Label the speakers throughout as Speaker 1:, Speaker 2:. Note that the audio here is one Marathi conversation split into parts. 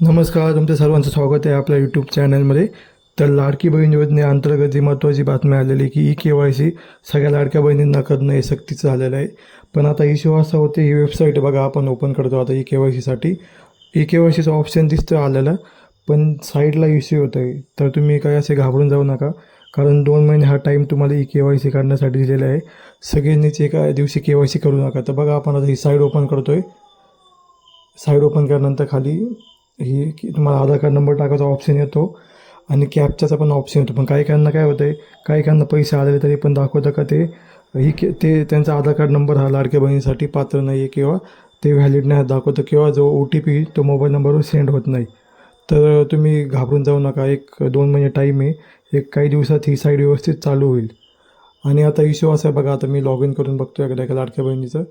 Speaker 1: नमस्कार तुमच्या सर्वांचं स्वागत आहे आपल्या यूट्यूब चॅनलमध्ये तर लाडकी बहीण योजनेअंतर्गत जी महत्त्वाची बातमी आलेली आहे की ई के वाय सी सगळ्या लाडक्या बहिणींना करणं हे सक्तीचं झालेलं आहे. पण आता इश्यू असा होते ही वेबसाईट बघा आपण ओपन करतो आता ई के वाय सीसाठी ई के वाय सीचं ऑप्शन दिसतं आलेलं पण साईडला इश्यू होत आहे तर तुम्ही काय असे घाबरून जाऊ नका कारण दोन महिने हा टाईम तुम्हाला ई के वाय सी काढण्यासाठी दिलेला आहे. सगळ्यांनीच एका दिवशी के वाय सी करू नका. तर बघा आपण आता ही साईड ओपन करतो आहे साईड ओपन केल्यानंतर खाली ही की तुम्हाला आधार कार्ड नंबर टाकायचा ऑप्शन येतो आणि कॅपच्याचा पण ऑप्शन येतो. पण काही काहींना काय होतं आहे काही काहींना पैसे आलेले तरी पण दाखवतं का ते? ही के ते त्यांचा आधार कार्ड नंबर हा लाडक्या बहिणीसाठी पात्र नाही आहे किंवा ते व्हॅलिड नाही दाखवतं किंवा जो ओ टी पी तो मोबाईल नंबरवर सेंड होत नाही. तर तुम्ही घाबरून जाऊ नका. एक दोन महिने टाईम आहे. एक काही दिवसात ही साईड व्यवस्थित चालू होईल. आणि आता इश्यू असा आहे बघा आता मी लॉग इन करून बघतो एखाद्या एका लाडक्या बहिणीचं.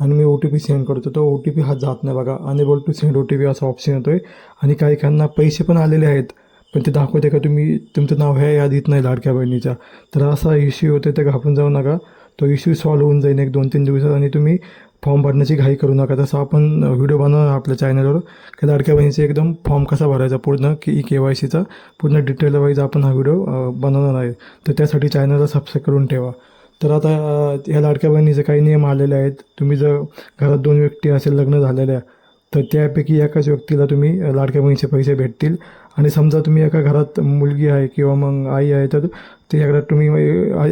Speaker 1: आणि मी ओ टी पी सेंड करतो. तो ओ टी पी हा जात नाही बघा. Enable to send O T P असा ऑप्शन येतो आहे आणि काही काहींना पैसे पण आलेले आहेत. पण ते दाखवते का तुम्ही? तुमचं नाव ह्या यादीत नाही लाडक्या बहिणीच्या. तर असा इश्यू होतो ते घाबरून जाऊ नका. तो इश्यू सॉल्व्ह होऊन जाईल एक दोन तीन दिवसात आणि तुम्ही फॉर्म भरण्याची घाई करू नका. तसं आपण व्हिडिओ बनवणार आपल्या चॅनलवर की लाडक्या बहिणीचे एकदम फॉर्म कसा भरायचा पूर्ण? की ई के वाय सीचा पूर्ण डिटेल वाईज आपण हा व्हिडिओ बनवणार आहे. तर त्यासाठी चॅनलला सबस्क्राईब करून ठेवा. तर आता या ह्या लाडक्या बहिणीचे काही नियम आलेले आहेत. तुम्ही जर घरात दोन व्यक्ती असेल लग्न झालेल्या तर त्यापैकी एकाच व्यक्तीला तुम्ही लाडक्या बहिणीचे पैसे भेटतील. आणि समजा तुम्ही एका घरात मुलगी आहे किंवा मग आई आहे तर त्याच्याकडे तुम्ही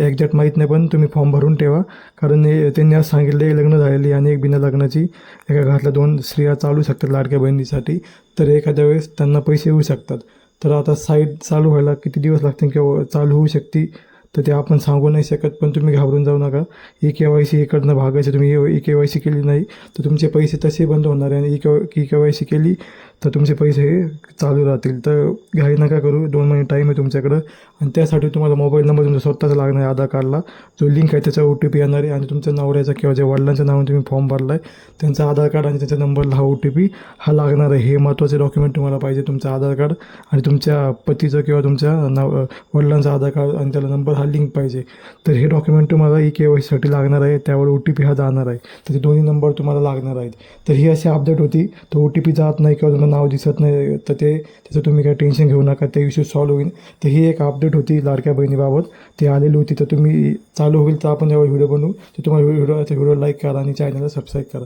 Speaker 1: एक्झॅक्ट माहीत नाही पण तुम्ही फॉर्म भरून ठेवा. कारण त्यांनी आज सांगितले लग्न झालेली आणि एक बिना लग्नाची एका घरातल्या दोन स्त्रिया चालू शकतात लाडक्या बहिणीसाठी. तर एखाद्या वेळेस त्यांना पैसे येऊ शकतात. तर आता साईट चालू व्हायला किती दिवस लागतील किंवा चालू होऊ शकते तर ते आपण सांगू नाही शकत पण तुम्ही घाबरून जाऊ नका. ई के वाय सी इकडनं भागायचं तुम्ही ई के वाय सी केली नाही तर तुमचे पैसे तसे बंद होणार आहे. आणि E K E K Y C केली तर तुमचे पैसे हे चालू राहतील. तर घाई नका करू दोन महिने टाईम आहे तुमच्याकडं. आणि त्यासाठी तुम्हाला मोबाईल नंबर तुमचा स्वतःचा लागणार आहे आधार कार्डला जो लिंक आहे त्याचा ओ टी पी येणार आहे. आणि तुमच्या नवऱ्याचा किंवा ज्या वडिलांच्या नावाने तुम्ही फॉर्म भरला आहे त्यांचा आधार कार्ड आणि त्यांच्या नंबरला हा ओ टी पी हा लागणार आहे. हे महत्त्वाचे डॉक्युमेंट तुम्हाला पाहिजे तुमचं आधार कार्ड आणि तुमच्या पतीचं किंवा तुमच्या नाव वडिलांचं आधार कार्ड आणि त्याला नंबर हा लिंक पाहिजे. तर हे डॉक्युमेंट तुम्हाला ई के वाय सीसाठी लागणार आहे. त्यावर ओ टी पी हा जाणार आहे. तर ते दोन्ही नंबर तुम्हाला लागणार आहेत. तर ही अशी अपडेट होती. तर ओ टी पी जात नाही किंवा तुम्हाला नाव दिसत नाही तर ते त्याचं तुम्ही काही टेन्शन घेऊ नका. ते इश्यू सॉल्व्ह होईल. तर ही एक अपडेट होती लाडक्या बहिणीबाबत. ती आलेली होती. तर तुम्ही चालू होईल तर आपण जेव्हा व्हिडिओ बनवू. तर तुम्हाला व्हिडिओ व्हिडिओ लाईक करा आणि चॅनलला सबस्क्राईब करा.